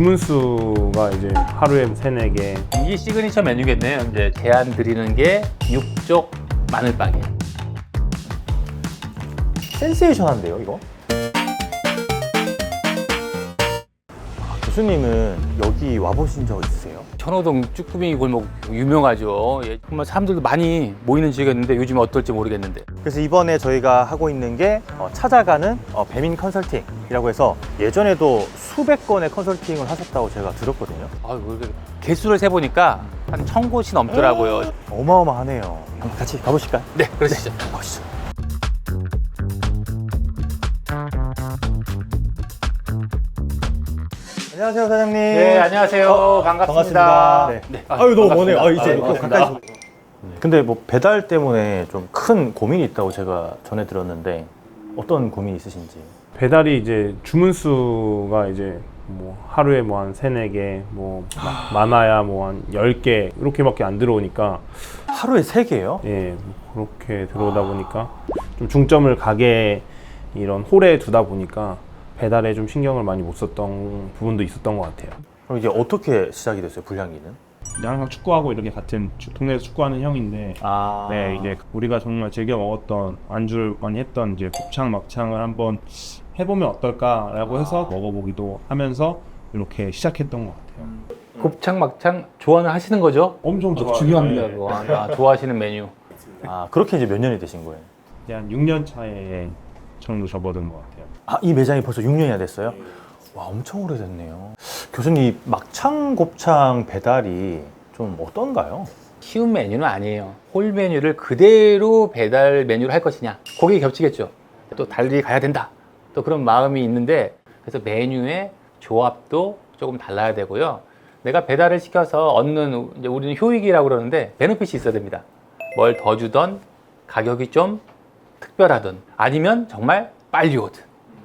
주문 수가 이제 하루에 세네 개 이게 시그니처 메뉴겠네요. 이제 제안 드리는 게 육쪽 마늘빵이에요. 센세이션한데요, 이거? 아, 교수님은 여기 와보신 적 있으세요? 천호동 쭈꾸미 골목 유명하죠. 예, 정말 사람들도 많이 모이는 지역이었는데 요즘 어떨지 모르겠는데. 그래서 이번에 저희가 하고 있는 게 어, 찾아가는 어, 배민 컨설팅이라고 해서 예전에도 수백 건의 컨설팅을 하셨다고 제가 들었거든요. 아, 개수를 세 보니까 한 천 곳이 넘더라고요. 어마어마하네요. 한번 같이 가보실까요? 네, 그러시죠. 가시죠. 안녕하세요, 사장님. 네, 안녕하세요. 어, 반갑습니다. 반갑습니다. 네. 아유, 너무 머네요. 아. 이제 아. 가까이. 근데 뭐 배달 때문에 좀 큰 고민이 있다고 제가 전해 들었는데 어떤 고민이 있으신지. 배달이 이제 주문 수가 이제 뭐 하루에 뭐 한 세네 개뭐 많아야 뭐 한 열 개 이렇게밖에 안 들어오니까 하루에 세 개요? 예 그렇게 들어오다 보니까 좀 중점을 가게 이런 홀에 두다 보니까 배달에 좀 신경을 많이 못 썼던 부분도 있었던 것 같아요. 그럼 이게 어떻게 시작이 됐어요, 불량기는? 항상 축구하고 이렇게 같은 축- 동네에서 축구하는 형인데 아, 네 이제 우리가 정말 즐겨 먹었던 안주를 많이 했던 이제 곱창 막창을 한번 해보면 어떨까라고 해서 먹어보기도 하면서 이렇게 시작했던 것 같아요. 곱창 막창 좋아는 하시는 거죠? 엄청 좋아요. 중요합니다. 네. 그거. 아, 좋아하시는 메뉴. 아 그렇게 이제 몇 년이 되신 거예요? 이제 한 6년 차에 정도 접어든 것 같아요. 아, 이 매장이 벌써 6년이나 됐어요? 와, 엄청 오래됐네요. 교수님, 이 막창 곱창 배달이 좀 어떤가요? 쉬운 메뉴는 아니에요. 홀 메뉴를 그대로 배달 메뉴로 할 것이냐. 고객이 겹치겠죠. 또 달리 가야 된다. 또 그런 마음이 있는데 그래서 메뉴의 조합도 조금 달라야 되고요. 내가 배달을 시켜서 얻는 이제 우리는 효익이라고 그러는데 베너핏이 있어야 됩니다. 뭘 더 주던 가격이 좀 특별하든 아니면 정말 빨리 오든.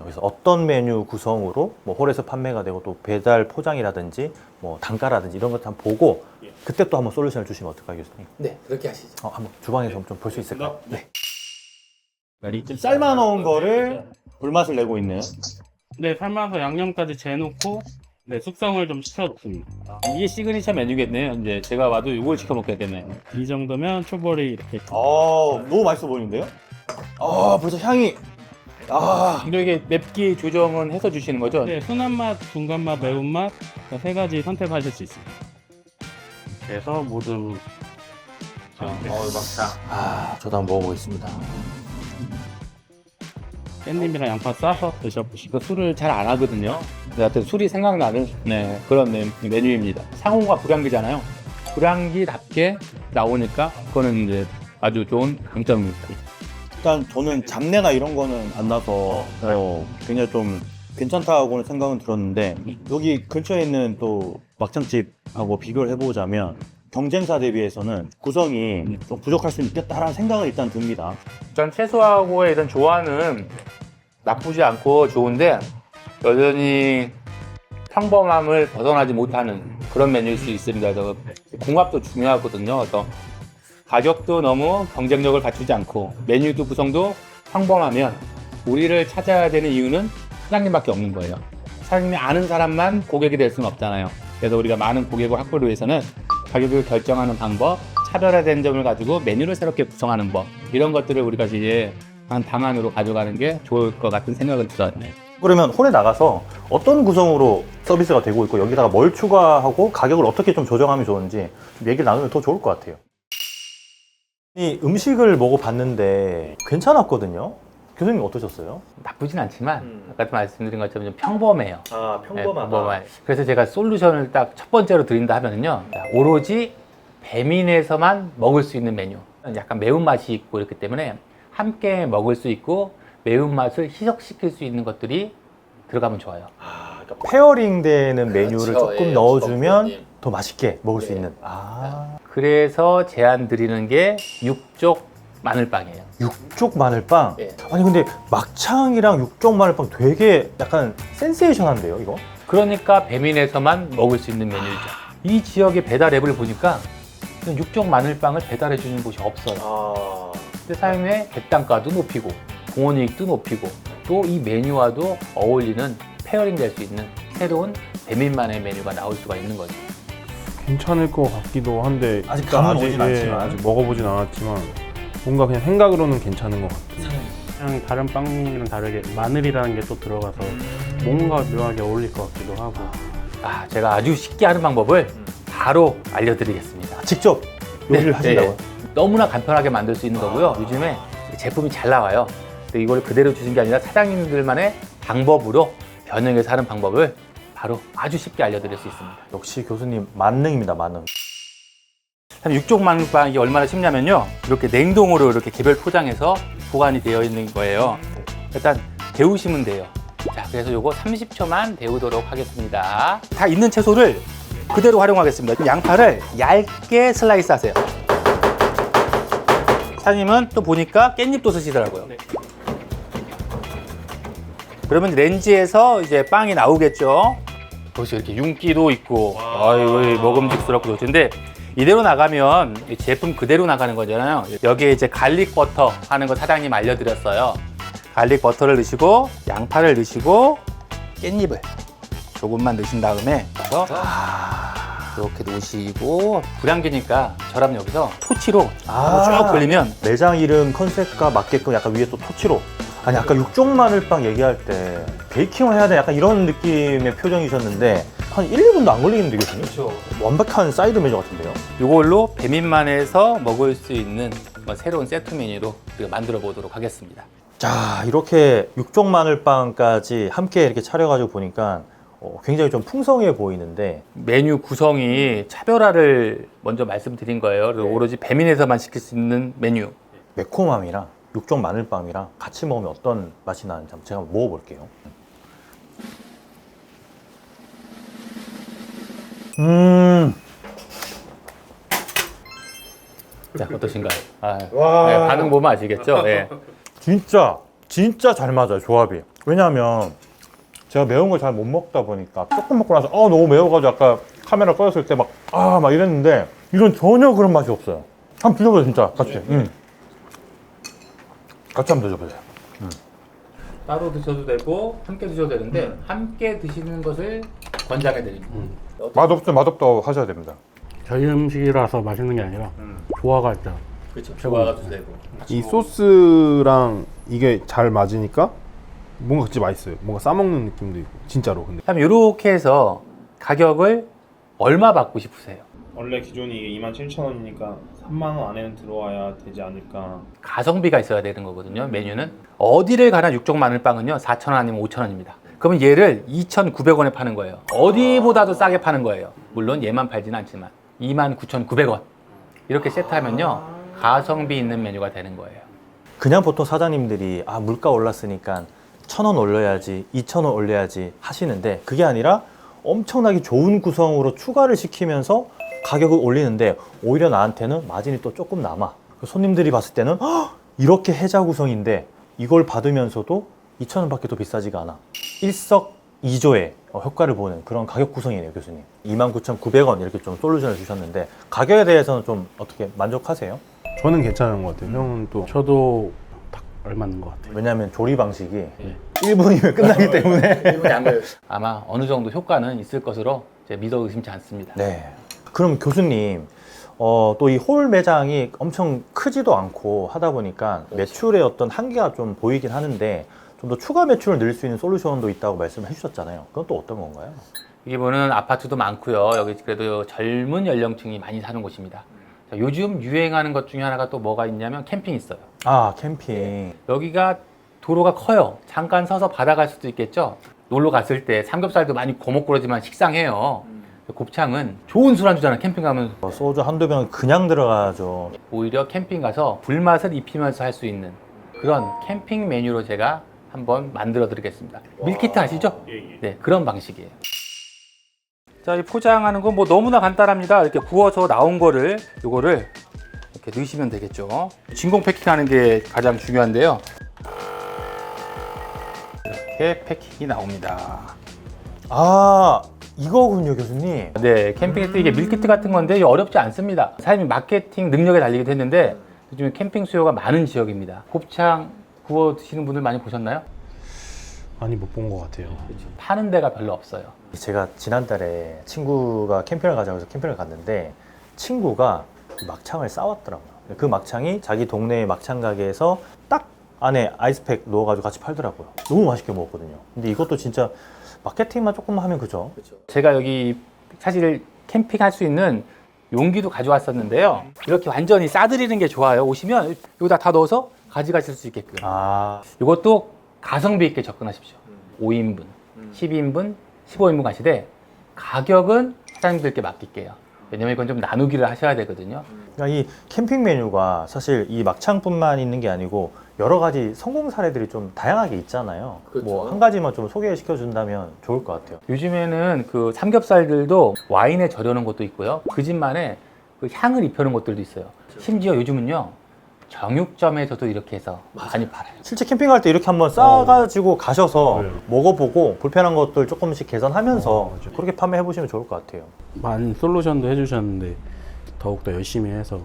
여기서 어떤 메뉴 구성으로 뭐 홀에서 판매가 되고 또 배달 포장이라든지 뭐 단가라든지 이런 것도 한번 보고 그때 또 한번 솔루션을 주시면 어떨까요, 교수님? 네, 그렇게 하시죠. 어, 한번 주방에서 좀 볼 수 있을까요? 네. 지금 삶아 놓은 거를 불맛을 내고 있는 네, 삶아서 양념까지 재놓고 네, 숙성을 좀 시켜놓습니다. 이게 시그니처 메뉴겠네요. 이제 제가 와도 이걸 시켜 먹겠네요. 이 정도면 초벌이 이렇게 어, 너무 맛있어 보이는데요? 아, 벌써 향이 아, 그리고 이게 맵기 조정은 해서 주시는 거죠? 네, 순한 맛, 중간 맛, 매운 맛세 가지 선택하실 수 있습니다. 그래서 모두 자, 네. 아, 저도 한번 먹어보겠습니다. 깻잎이랑 양파 싸서 드셔보시고 이거 술을 잘 안 하거든요. 근데 하여튼 술이 생각나는 네, 그런 메- 메뉴입니다. 상호가 불향기잖아요. 불향기답게 나오니까 그거는 이제 아주 좋은 강점입니다. 일단 저는 잡내나 이런 거는 안 나서 어, 굉장히 좀 괜찮다고는 생각은 들었는데 여기 근처에 있는 또 막창집하고 비교를 해보자면 경쟁사 대비해서는 구성이 좀 부족할 수 있겠다라는 생각은 일단 듭니다. 전 채소하고의 이런 조화는 나쁘지 않고 좋은데 여전히 평범함을 벗어나지 못하는 그런 메뉴일 수 있습니다. 그래서 궁합도 중요하거든요. 그래서 가격도 너무 경쟁력을 갖추지 않고 메뉴도 구성도 평범하면 우리를 찾아야 되는 이유는 사장님밖에 없는 거예요. 사장님이 아는 사람만 고객이 될 수는 없잖아요. 그래서 우리가 많은 고객을 확보를 위해서는 가격을 결정하는 방법, 차별화된 점을 가지고 메뉴를 새롭게 구성하는 법 이런 것들을 우리가 이제 한 방안으로 가져가는 게 좋을 것 같은 생각은 들어요. 그러면 홀에 나가서 어떤 구성으로 서비스가 되고 있고 여기다가 뭘 추가하고 가격을 어떻게 좀 조정하면 좋은지 좀 얘기를 나누면 더 좋을 것 같아요. 이 음식을 먹어봤는데 괜찮았거든요. 교수님 어떠셨어요? 나쁘진 않지만 음. 아까도 말씀드린 것처럼 좀 평범해요. 아 네, 평범해. 그래서 제가 솔루션을 딱 첫 번째로 드린다 하면은요, 오로지 배민에서만 먹을 수 있는 메뉴. 약간 매운 맛이 있고 이렇기 때문에 함께 먹을 수 있고 매운 맛을 희석시킬 수 있는 것들이 들어가면 좋아요. 페어링 되는 메뉴를 그렇죠. 조금 예, 넣어주면 예. 더 맛있게 먹을 수 네. 있는. 아 그래서 제안 드리는 게 육쪽 마늘빵이에요. 육쪽 마늘빵. 예. 아니 근데 막창이랑 육쪽 마늘빵 되게 약간 센세이션한데요, 이거? 그러니까 배민에서만 먹을 수 있는 메뉴이죠. 이 지역의 배달 앱을 보니까 육종 마늘빵을 배달해 주는 곳이 없어요. 아 근데 사용의 객단가도 높이고 공원 이익도 높이고 또 이 메뉴와도 어울리는 페어링 될 수 있는 새로운 배민만의 메뉴가 나올 수가 있는 거죠. 괜찮을 것 같기도 한데 아직 감은 오진 예, 않지만. 아직 먹어보진 않았지만 뭔가 그냥 생각으로는 괜찮은 것 같아요. 그냥 다른 빵이랑 다르게 마늘이라는 게 또 들어가서 뭔가 묘하게 어울릴 것 같기도 하고 아, 제가 아주 쉽게 하는 방법을 바로 알려드리겠습니다. 직접 요리를 네, 하신다고요? 네. 너무나 간편하게 만들 수 있는 거고요. 요즘에 제품이 잘 나와요. 근데 이걸 그대로 주신 게 아니라 사장님들만의 방법으로 변형해서 하는 방법을 바로 아주 쉽게 알려드릴 수 있습니다. 역시 교수님 만능입니다, 만능. 참 육종 만빵이 얼마나 쉽냐면요. 이렇게 냉동으로 이렇게 개별 포장해서 보관이 되어 있는 거예요. 일단 데우시면 돼요. 자, 그래서 요거 30초만 데우도록 하겠습니다. 다 있는 채소를 그대로 활용하겠습니다. 양파를 얇게 슬라이스 하세요. 사장님은 또 보니까 깻잎도 쓰시더라고요. 그러면 렌즈에서 이제 빵이 나오겠죠. 보세요. 이렇게 윤기도 있고, 아유, 먹음직스럽고 좋은데, 이대로 나가면 이 제품 그대로 나가는 거잖아요. 여기에 이제 갈릭 버터 하는 거 사장님 알려드렸어요. 갈릭 버터를 넣으시고, 양파를 넣으시고, 깻잎을 조금만 넣으신 다음에, 그래서 이렇게 놓으시고, 불향기니까 저랑 여기서 토치로 아. 쭉 돌리면 매장 이름 컨셉과 맞게끔 약간 위에 또 토치로. 아니 아까 육종 마늘빵 얘기할 때 베이킹을 해야 돼 약간 이런 느낌의 표정이셨는데 한 1, 2분도 안 걸리겠는데 교수님? 그렇죠. 완벽한 사이드 메뉴 같은데요? 이걸로 배민만에서 먹을 수 있는 뭐 새로운 세트 메뉴로 우리가 만들어 보도록 하겠습니다. 자 이렇게 육종 마늘빵까지 함께 이렇게 차려가지고 보니까 어, 굉장히 좀 풍성해 보이는데 메뉴 구성이 차별화를 먼저 말씀드린 거예요. 그래서 오로지 배민에서만 시킬 수 있는 메뉴. 매콤함이랑 육종 마늘빵이랑 같이 먹으면 어떤 맛이 나는지 한번 제가 한번 먹어볼게요. 음, 자, 어떠신가요? 아, 네, 반응 보면 아시겠죠? 예. 진짜 진짜 잘 맞아요 조합이. 왜냐하면 제가 매운 걸 잘 못 먹다 보니까 조금 먹고 나서 어 너무 매워가지고 아까 카메라 꺼졌을 때 막 아막 이랬는데 이건 전혀 그런 맛이 없어요. 한번 드셔보세요 진짜 같이. 음. 같이 한번 드셔보세요. 따로 드셔도 되고 함께 드셔도 되는데 함께 드시는 것을 권장해 드립니다. 맛없으면 맛없다고 하셔야 됩니다. 저희 음식이라서 맛있는 게 아니라 조화가 일단 그렇죠. 좋아가도 되고. 이 소스랑 이게 잘 맞으니까 뭔가 진짜 맛있어요. 뭔가 싸먹는 느낌도 있고 진짜로 근데 그럼 이렇게 해서 가격을 얼마 받고 싶으세요? 원래 기존이 이게 27,000원이니까 3만 원 안에는 들어와야 되지 않을까. 가성비가 있어야 되는 거거든요. 메뉴는 어디를 가나 육종 마늘빵은요 4,000원 아니면 5,000원입니다. 그러면 얘를 2,900원에 파는 거예요. 어디보다도 싸게 파는 거예요. 물론 얘만 팔지는 않지만 29,900원 이렇게 세트하면요 가성비 있는 메뉴가 되는 거예요. 그냥 보통 사장님들이 아 물가 올랐으니까 천 원 올려야지, 이천 원 올려야지 하시는데 그게 아니라 엄청나게 좋은 구성으로 추가를 시키면서 가격을 올리는데 오히려 나한테는 마진이 또 조금 남아. 손님들이 봤을 때는 "헉, 이렇게 해자 구성인데 이걸 받으면서도 2천 원 밖에 더 비싸지가 않아. 일석이조의 어, 효과를 보는 그런 가격 구성이네요, 교수님. 29,900원 이렇게 좀 솔루션을 주셨는데 가격에 대해서는 좀 어떻게 만족하세요? 저는 괜찮은 것 같아요. 형은 또 저도 딱 알맞는 것 같아요. 왜냐하면 조리 방식이 1분이면 끝나기 때문에 아마 어느 정도 효과는 있을 것으로 제가 믿어 의심치 않습니다. 네. 그럼 교수님, 어, 또 이 홀 매장이 엄청 크지도 않고 하다 보니까 매출의 어떤 한계가 좀 보이긴 하는데 좀 더 추가 매출을 늘릴 수 있는 솔루션도 있다고 말씀을 해주셨잖아요. 그건 또 어떤 건가요? 여기 보는 아파트도 많고요. 여기 그래도 젊은 연령층이 많이 사는 곳입니다. 자, 요즘 유행하는 것 중에 하나가 또 뭐가 있냐면 캠핑 있어요. 아, 캠핑. 여기가 도로가 커요. 잠깐 서서 바다 갈 수도 있겠죠. 놀러 갔을 때 삼겹살도 많이 고목고르지만 식상해요. 곱창은 좋은 술안주잖아. 캠핑 가면 어, 소주 한두 병 그냥 들어가죠. 오히려 캠핑 가서 불맛을 입히면서 할 수 있는 그런 캠핑 메뉴로 제가 한번 만들어 드리겠습니다. 밀키트 아시죠? 네, 그런 방식이에요. 자, 이 포장하는 건 뭐 너무나 간단합니다. 이렇게 구워서 나온 거를 요거를 이렇게 넣으시면 되겠죠. 진공 패킹하는 게 가장 중요한데요. 이렇게 패킹이 나옵니다. 아, 이거군요, 교수님. 네, 캠핑 때 이게 밀키트 같은 건데 어렵지 않습니다. 사장님이 마케팅 능력에 달리기도 했는데 요즘 캠핑 수요가 많은 지역입니다. 곱창 구워 드시는 분들 많이 보셨나요? 많이 못 본 것 같아요. 파는 데가 별로 없어요. 제가 지난달에 친구가 캠핑을 가자고 해서 캠핑을 갔는데 친구가 막창을 싸왔더라고요. 그 막창이 자기 동네 막창 가게에서 딱 안에 아이스팩 넣어가지고 같이 팔더라고요. 너무 맛있게 먹었거든요. 근데 이것도 진짜 마케팅만 조금 하면 그죠? 제가 여기 사실 캠핑할 수 있는 용기도 가져왔었는데요. 이렇게 완전히 싸드리는 게 좋아요. 오시면 여기다 다 넣어서 가져가실 수 있게끔. 아, 이것도 가성비 있게 접근하십시오. 5인분, 10인분, 15인분 가시되 가격은 사장님들께 맡길게요. 왜냐면 이건 좀 나누기를 하셔야 되거든요. 그러니까 이 캠핑 메뉴가 사실 이 막창뿐만 있는 게 아니고 여러 가지 성공 사례들이 좀 다양하게 있잖아요. 그렇죠. 뭐 한 가지만 좀 소개시켜 준다면 좋을 것 같아요. 요즘에는 그 삼겹살들도 와인에 절여놓은 것도 있고요. 그 집만의 그 향을 입혀놓은 것들도 있어요. 심지어 요즘은요. 정육점에서도 이렇게 해서 많이 팔아요. 실제 캠핑 갈 때 이렇게 한번 싸가지고 가셔서 네. 먹어보고 불편한 것들 조금씩 개선하면서 어. 그렇게 판매해 보시면 좋을 것 같아요. 많은 솔루션도 해주셨는데 더욱더 열심히 해서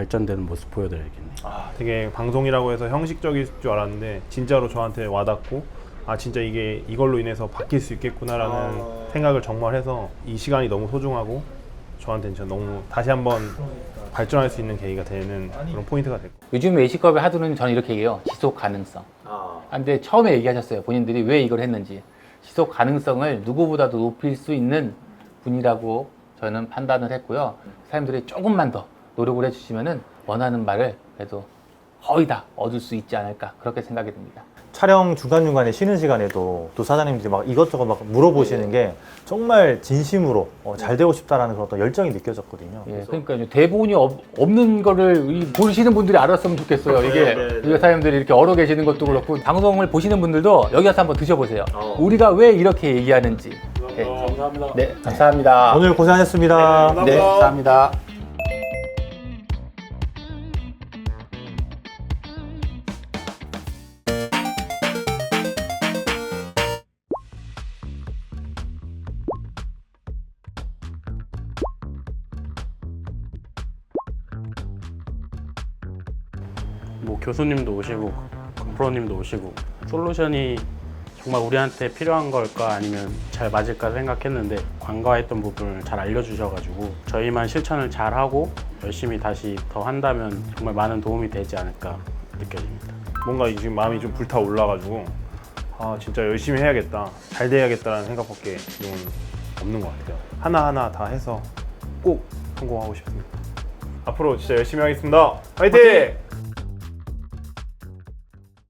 발전되는 모습 보여드려야겠네요. 아, 되게 방송이라고 해서 형식적일 줄 알았는데 진짜로 저한테 와닿고 아 진짜 이게 이걸로 인해서 바뀔 수 있겠구나라는 생각을 정말 해서 이 시간이 너무 소중하고 저한테는 진짜 너무 다시 한번 발전할 수 있는 계기가 되는 그런 포인트가 됐고 요즘 외식업을 하두는 저는 이렇게 얘기해요. 지속 가능성. 아, 근데 처음에 얘기하셨어요. 본인들이 왜 이걸 했는지. 지속 가능성을 누구보다도 높일 수 있는 분이라고 저는 판단을 했고요. 사람들이 조금만 더 노력을 해주시면은 원하는 바를 그래도 거의 다 얻을 수 있지 않을까 그렇게 생각이 듭니다. 촬영 중간중간에 쉬는 시간에도 또 사장님들이 막 이것저것 막 물어보시는 게 정말 진심으로 어, 잘 되고 싶다라는 그런 어떤 열정이 느껴졌거든요. 예, 그러니까 대본이 없, 없는 거를 이 보시는 분들이 알았으면 좋겠어요. 이게 우리가 사장님들이 이렇게 얼어 계시는 것도 그렇고 방송을 보시는 분들도 여기 와서 한번 드셔보세요. 우리가 왜 이렇게 얘기하는지. 예. 감사합니다. 네, 감사합니다. 오늘 고생하셨습니다. 네, 감사합니다. 교수님도 오시고 프로님도 오시고 솔루션이 정말 우리한테 필요한 걸까 아니면 잘 맞을까 생각했는데 관과했던 부분을 잘 알려주셔가지고 저희만 실천을 잘 하고 열심히 다시 더 한다면 정말 많은 도움이 되지 않을까 느껴집니다. 뭔가 지금 마음이 좀 불타 올라가지고 아 진짜 열심히 해야겠다 잘 돼야겠다라는 생각밖에 지금 없는 것 같아요 하나 하나 다 해서 꼭 성공하고 싶습니다 앞으로 진짜 열심히 하겠습니다 화이팅!